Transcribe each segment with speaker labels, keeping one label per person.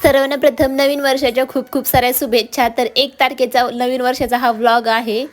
Speaker 1: सर्वांना प्रथम नवीन वर्षाच्या खूप खूप साऱ्या शुभेच्छा. तर एक तारखेचा नवीन वर्षाचा हा व्लॉग आहे.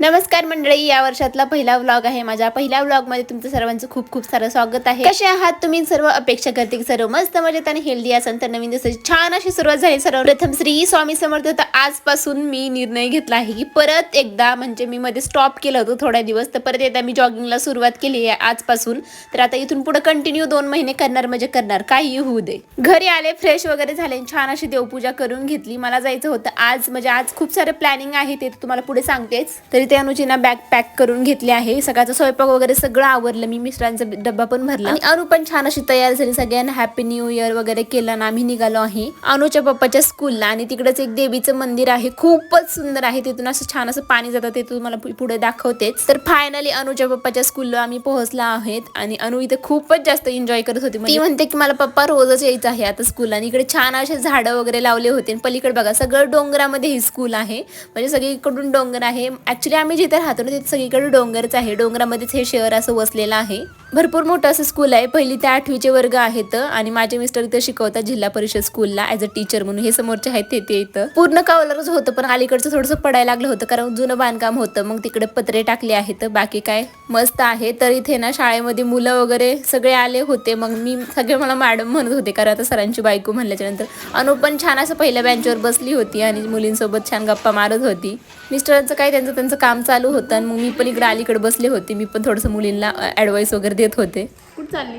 Speaker 1: नमस्कार मंडळी या वर्षातला पहिला व्लॉग आहे माझ्या. पहिल्या व्लॉगमध्ये तुमचं सर्वांचं खूप खूप सारं स्वागत आहे. कसे आहात तुम्ही? सर्व अपेक्षा करते की सर्व मस्त मजेत आणि हेल्दी असाल. तर नवीन दिवसाची छान अशी सुरुवात झाली. सर्वप्रथम श्री स्वामी समर्थ तर आजपासून मी निर्णय घेतला आहे की परत एकदा म्हणजे मी मध्ये स्टॉप केलं होतं थोड्या दिवस तर परत एकदा मी जॉगिंगला सुरुवात केली आहे आजपासून. तर आता इथून पुढे कंटिन्यू दोन महिने करणार म्हणजे करणार. काही होऊ दे. घरी आले फ्रेश वगैरे झाले आणि छान अशी देवपूजा करून घेतली. मला जायचं होतं आज म्हणजे आज खूप सारं प्लॅनिंग आहे ते तुम्हाला पुढे सांगतेच. तरी ते अनुजीना बॅग पॅक करून घेतली आहे. सकाळचं स्वयंपाक वगैरे सगळं आवरलं. मी मिस्टरांचा डब्बा पण भरला. आणि अनु पण छान अशी तयार झाली. सगळ्यांना हॅपी न्यू इयर वगैरे केलं ना आम्ही निघालो आहे. अनुच्या पप्पाच्या स्कूलला आणि तिकडेच एक देवीचं मंदिर आहे. खूपच सुंदर आहे. तिथून असं छान असं पाणी जातं. ते तुम्हाला पुढे दाखवतेच. तर फायनली अनुच्या पप्पाच्या स्कूलला आम्ही पोहोचला आहेत. आणि अनु इथे खूपच जास्त एन्जॉय करत होती. ती म्हणते की मला पप्पा रोजच यायचं आहे आता स्कूलला आणि इकडे छान असे झाडं वगैरे लावले होते. आणि पलीकडे बघा सगळं डोंगरामध्ये ही स्कूल आहे. म्हणजे सगळीकडून डोंगर आहे. ऍक्च्युली आम्ही जिथे राहतो ना तिथे सगळीकडे डोंगरच आहे. डोंगरामध्येच हे शहर असं वसलेलं आहे. भरपूर मोठं असं स्कूल आहे. पहिली ते आठवीचे वर्ग आहेत आणि माझे मिस्टर इथं शिकवतात जिल्हा परिषद स्कूलला ॲज अ टीचर म्हणून. हे समोरचे आहेत ते ते इथं. पूर्ण कावलरच होतं पण अलीकडचं थोडंसं पडायला लागलं होतं कारण जुनं बांधकाम होतं. मग तिकडे पत्रे टाकले आहेत बाकी काय मस्त आहे. तर इथे ना शाळेमध्ये मुलं वगैरे सगळे आले होते. मग मी सगळे मला मॅडम म्हणत होते कारण आता सरांची बायको म्हणल्याच्या नंतर अनु पण छान असं पहिल्या बेंचवर बसली होती आणि मुलींसोबत छान गप्पा मारत होती. मिस्टरांचं काय त्यांचं त्यांचं काम चालू होतं आणि मग मी पण इकडे अलीकडे बसले होते. मी पण थोडंसं मुलींना ॲडवाईस वगैरे देत होते. कुठं चालली?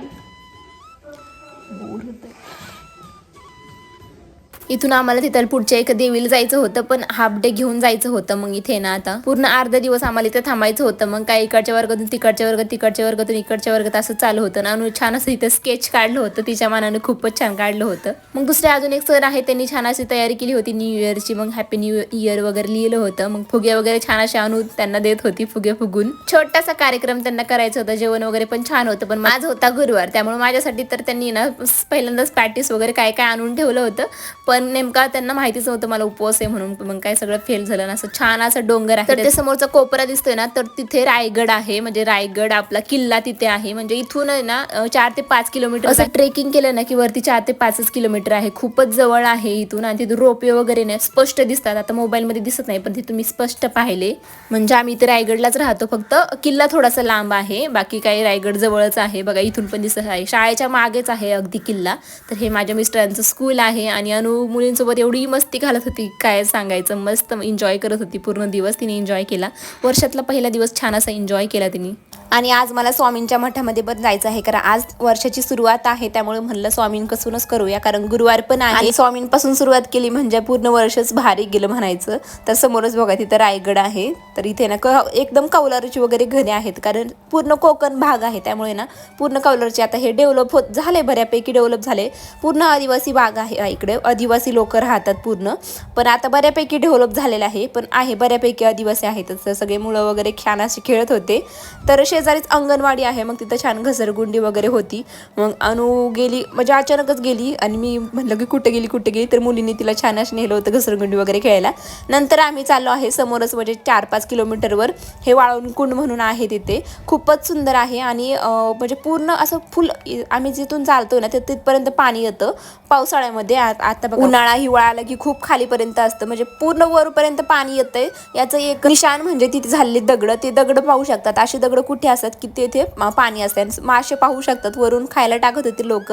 Speaker 1: इथून आम्हाला तिथं पुढच्या एका देवीला जायचं होतं पण हाफ डे घेऊन जायचं होतं मग इथे ना आता. पूर्ण अर्धा दिवस आम्हाला इथे थांबायचं होतं मग काय इकडच्या वर्गातून तिकडच्या वर्गात तिकडच्या वर्गातून इकडच्या वर्गात असं चालू होतं. ना छान असं इथं स्केच काढलं होतं तिच्या मनानं खूपच छान काढलं होतं. मग दुसरे अजून एक सर आहे त्यांनी छान अशी तयारी केली होती न्यू इयरची मग हॅपी न्यू इयर वगैरे लिहिलं होतं. मग फुगे वगैरे छान असे आणून त्यांना देत होती फुगे फुगून. छोटासा कार्यक्रम त्यांना करायचा होता जेवण वगैरे पण छान होतं पण माझं होता गुरुवार. त्यामुळे माझ्यासाठी तर त्यांनी ना पहिल्यांदाच पॅटीस वगैरे काय काय आणून ठेवलं होतं. पण नेमका त्यांना माहितीच नव्हतं मला उपवास आहे म्हणून मग काय सगळं फेल झालं ना. असं छान असं डोंगर आहे. तर ते समोरचा कोपरा दिसतोय ना तर तिथे रायगड आहे. म्हणजे रायगड आपला किल्ला तिथे आहे. म्हणजे इथून आहे ना चार ते पाच किलोमीटर असं ट्रेकिंग केलं ना की वरती चार ते पाचच किलोमीटर आहे. खूपच जवळ आहे इथून आणि तिथून रोपवे वगैरे नाही. स्पष्ट दिसतात. आता मोबाईलमध्ये दिसत नाही पण तिथून मी स्पष्ट पाहिले. म्हणजे आम्ही इथे रायगडलाच राहतो. फक्त किल्ला थोडासा लांब आहे. बाकी काही रायगड जवळच आहे. बघा इथून पण दिसत आहे. शाळेच्या मागेच आहे अगदी किल्ला. तर हे माझ्या मिस्टरांचं स्कूल आहे आणि अनु मुलींसोबत एवढी मस्ती घालत होती काय सांगायचं? मस्त एन्जॉय करत होती पूर्ण दिवस तिने एन्जॉय केला. वर्षातला पहिला दिवस छान असा एन्जॉय केला तिने. आणि आज मला स्वामींच्या मठामध्ये पण जायचं आहे कारण आज वर्षाची सुरुवात आहे त्यामुळे म्हणलं स्वामींपासूनच करूया कारण गुरुवार पण आहे. आणि स्वामींपासून सुरुवात केली म्हणजे पूर्ण वर्षच भारी गेलं म्हणायचं. तर समोरच बघा तिथं रायगड आहे. तर इथे ना क- एकदम कौलारूची वगैरे घरे आहेत कारण पूर्ण कोकण भाग आहे त्यामुळे ना पूर्ण कौलारची आता हे डेव्हलप होत झाले बऱ्यापैकी डेव्हलप झाले पूर्ण आदिवासी भाग आहे इकडे. आदिवासी लोक राहतात पूर्ण. पण आता बऱ्यापैकी डेव्हलप झालेलं आहे पण आहे बऱ्यापैकी आदिवासी आहेतच सगळे मुलं वगैरे छान असे खेळत होते. तर शेजारीच अंगणवाडी आहे. मग तिथं छान घसरगुंडी वगैरे होती. मग अनु गेली म्हणजे अचानकच गेली आणि मी म्हटलं की कुठे गेली कुठे गेली? तर मुलींनी तिला छान असं नेलं होतं घसरगुंडी वगैरे खेळायला. नंतर आम्ही चाललो आहे समोरच म्हणजे चार पाच किलोमीटरवर. हे वाळवण कुंड म्हणून आहे तिथे. खूपच सुंदर आहे आणि म्हणजे पूर्ण असं फुल आम्ही जिथून चालतो ना ते तिथपर्यंत पाणी येतं पावसाळ्यामध्ये. आता बघा उन्हाळा हिवाळा आला की खूप खालीपर्यंत असतं. म्हणजे पूर्ण वरपर्यंत पाणी येतंय. याचं एक निशाण म्हणजे तिथे झालेली दगडं. ते दगड पाहू शकतात. अशी दगड कुठे असतात की तेथे पाणी असते. आणि मासे पाहू शकतात वरून खायला टाकत होते लोक.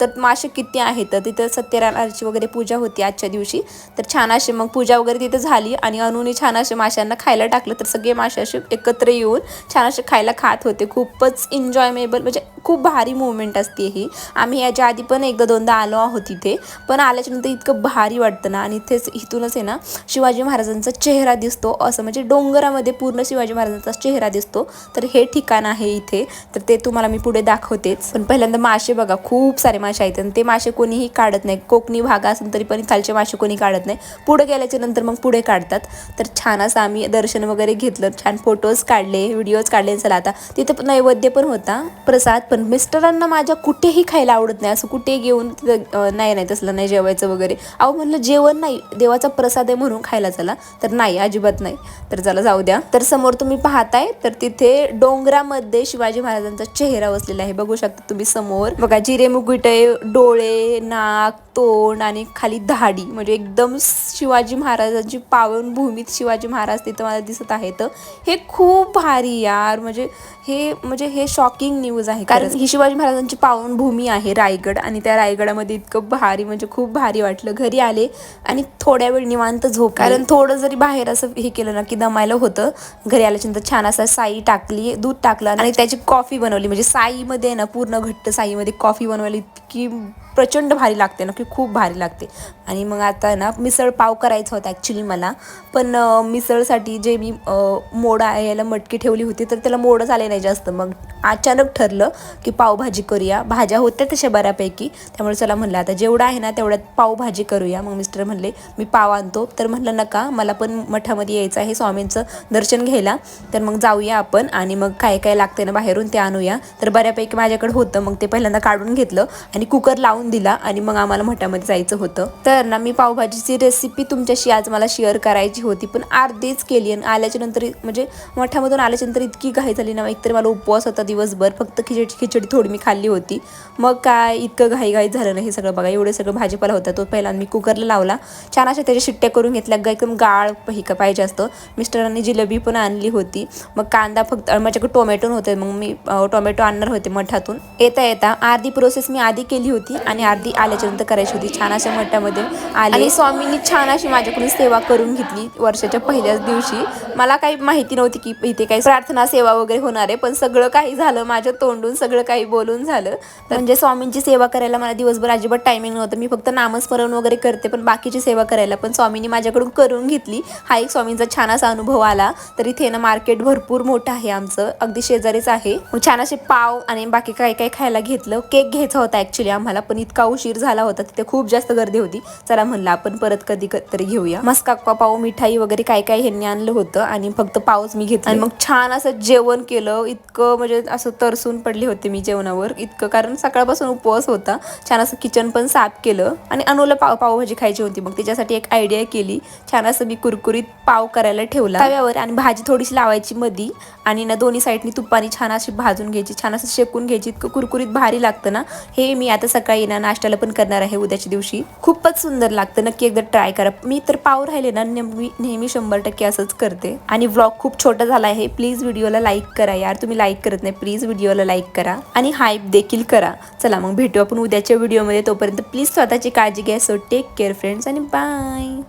Speaker 1: तर मासे किती आहेत? तर तिथं सत्यनारायणाची वगैरे पूजा होती आजच्या दिवशी. तर छान अशी मग पूजा वगैरे तिथे झाली आणि अनुनी छान असे माशांना खायला टाकलं. तर सगळे मासे असे एकत्र येऊन छान असे खायला खात होते. खूपच एन्जॉयमेबल म्हणजे खूप भारी मुवमेंट असते ही. आम्ही याच्या आधी पण एकदा दोनदा आलो आहोत तिथे पण आल्याच्यानंतर इतकं भारी वाटतं ना. आणि इथेच इथूनच आहे ना शिवाजी महाराजांचा चेहरा दिसतो. असं म्हणजे डोंगरामध्ये पूर्ण शिवाजी महाराजांचा चेहरा दिसतो. तर हे हे ठिकाण आहे इथे. तर ते तुम्हाला मी पुढे दाखवतेच. पण पहिल्यांदा मासे बघा खूप सारे मासे आहेत. आणि ते मासे कोणीही काढत नाही. कोकणी भाग असेल तरी पण खालचे मासे कोणी काढत नाही. पुढे गेल्याच्यानंतर मग पुढे काढतात. तर छान असं आम्ही दर्शन वगैरे घेतलं. छान फोटोज काढले व्हिडिओज काढले. चला आता तिथं नैवेद्य पण होता प्रसाद. पण मिस्टरांना माझ्या कुठेही खायला आवडत नाही. असं कुठेही घेऊन तिथं नाही नाही तसलं नाही जेवायचं वगैरे. अहो म्हणलं जेवण नाही. देवाचा प्रसाद आहे म्हणून खायला चला. तर नाही अजिबात नाही. तर चला जाऊ द्या. तर समोर तुम्ही पाहताय तर तिथे डो डोंगरामध्ये शिवाजी महाराजांचा चेहरा वसलेला आहे. बघू शकता तुम्ही समोर. बघा जिरे मुकुटे डोळे नाक तोंड आणि खाली दहाडी म्हणजे एकदम शिवाजी महाराजांची पावनभूमीत शिवाजी महाराज तिथं मला दिसत आहेत. हे खूप भारी यार. म्हणजे हे म्हणजे हे शॉकिंग न्यूज आहे कारण ही शिवाजी महाराजांची पावनभूमी आहे रायगड आणि त्या रायगडामध्ये इतकं भारी म्हणजे खूप भारी वाटलं. घरी आले आणि थोड्या वेळ निवांत झोप कारण थोडं जरी बाहेर असं हे केलं ना की दमायला होतं. घरी आल्याच्यानंतर छान असं साई टाकली दूध टाकलं आणि त्याची कॉफी बनवली. म्हणजे साईमध्ये ना पूर्ण घट्ट साईमध्ये कॉफी बनवली इतकी प्रचंड भारी लागते ना की खूप भारी लागते. आणि मग आता ना मिसळ पाव करायचा होता ॲक्च्युली मला. पण मिसळसाठी जे मी अं, मोड आहे याला मटकी ठेवली होती तर त्याला मोडच आले नाही जास्त. मग अचानक ठरलं की पावभाजी करूया. भाज्या होत्या तशा बऱ्यापैकी. त्यामुळे चला म्हणलं आता जेवढं आहे ना तेवढ्यात पावभाजी करूया. मग मिस्टर म्हणले मी पाव आणतो. तर म्हणलं नका मला पण मठामध्ये यायचं आहे स्वामींचं दर्शन घ्यायला. तर मग जाऊया आपण आणि मग काय काय लागते ना बाहेरून ते आणूया. तर बऱ्यापैकी माझ्याकडे होतं मग ते पहिल्यांदा काढून घेतलं आणि कुकर लावून दिला आणि मग आम्हाला मठामध्ये जायचं होतं. तर ना मी पावभाजीची रेसिपी तुमच्याशी आज मला शेअर करायची होती पण अर्धीच केली आणि आल्याच्यानंतर म्हणजे मठामधून आल्याच्यानंतर इतकी घाई झाली ना एकतर मला उपवास होता दिवसभर फक्त खिचडी खिचडी थोडी मी खाल्ली होती. मग काय इतकं घाई घाई झालं ना हे सगळं बघा एवढं सगळं भाजीपाला होता तो पहिला मी कुकरला लावला. छान अशा त्याच्या शिट्ट्या करून घेतल्या एकदम गाळ ही का पाहिजे असतं. मिस्टरांनी जिलेबी पण आणली होती. मग कांदा फक्त माझ्याकडे टोमॅटो नव्हते मग मी टोमॅटो आणणार होते मठातून. येता येता अर्धी प्रोसेस मी आधी केली होती आणि अर्धी आल्याच्यानंतर करायची होती. छान अशा मठामध्ये आले. स्वामींनी छान अशी माझ्याकडून सेवा करून घेतली वर्षाच्या पहिल्याच दिवशी. मला काही माहिती नव्हती की इथे काही प्रार्थना सेवा वगैरे होणार आहे पण सगळं काही झालं. माझ्या तोंडून सगळं काही बोलून झालं. तर म्हणजे स्वामींची सेवा करायला मला दिवसभर अजिबात टायमिंग नव्हतं. मी फक्त नामस्मरण वगैरे करते पण बाकीची सेवा करायला. पण स्वामींनी माझ्याकडून करून घेतली. हा एक स्वामींचा छान असा अनुभव आला. तर इथे ना मार्केट भरपूर मोठं आहे आमचं. अगदी शेजारीच आहे. छान असे पाव आणि बाकी काय काय खायला घेतलं केक घ्यायचा होता ऍक्च्युली आम्हाला पण इतका उशीर झाला होता तिथे खूप जास्त गर्दी होती. चला म्हणलं आपण परत कधी क- तरी घेऊया. मस्काप्पा पाव मिठाई वगैरे काय काय ह्यांनी आणलं होतं आणि फक्त पावच मी घेतला. आणि मग छान असं जेवण केलं. इतकं म्हणजे असं तरसून पडले होते मी जेवणावर. इतकं कारण सकाळपासून उपवास होता. छान असं किचन पण साफ केलं. आणि अनुला पाव पावभाजी खायची होती. मग त्याच्यासाठी एक आयडिया केली. छान असं मी कुरकुरीत पाव करायला ठेवला. तव्यावर आणि भाजी थोडीशी लावायची मधी आणि ना दोन दोन्ही साईडनी तुपानी छान अशी भाजून घ्यायची छान असं शेकून घ्यायची. इतकं कुरकुरीत भारी लागतं ना. हे मी आता सकाळी ना नाश्त्याला पण करणार आहे उद्याच्या दिवशी. खूपच सुंदर लागतं. नक्की एकदा ट्राय करा. मी तर पाव राहिले ना नेहमी नेहमी शंभर टक्के असंच करते. आणि व्लॉग खूप छोटा झाला आहे. प्लीज व्हिडिओला लाईक करा यार. तुम्ही लाईक करत नाही प्लीज व्हिडिओला लाईक करा. आणि हाईप देखील करा. चला मग भेटू आपण उद्याच्या व्हिडिओमध्ये. तोपर्यंत प्लीज स्वतःची काळजी घ्या. सो टेक केअर फ्रेंड्स आणि बाय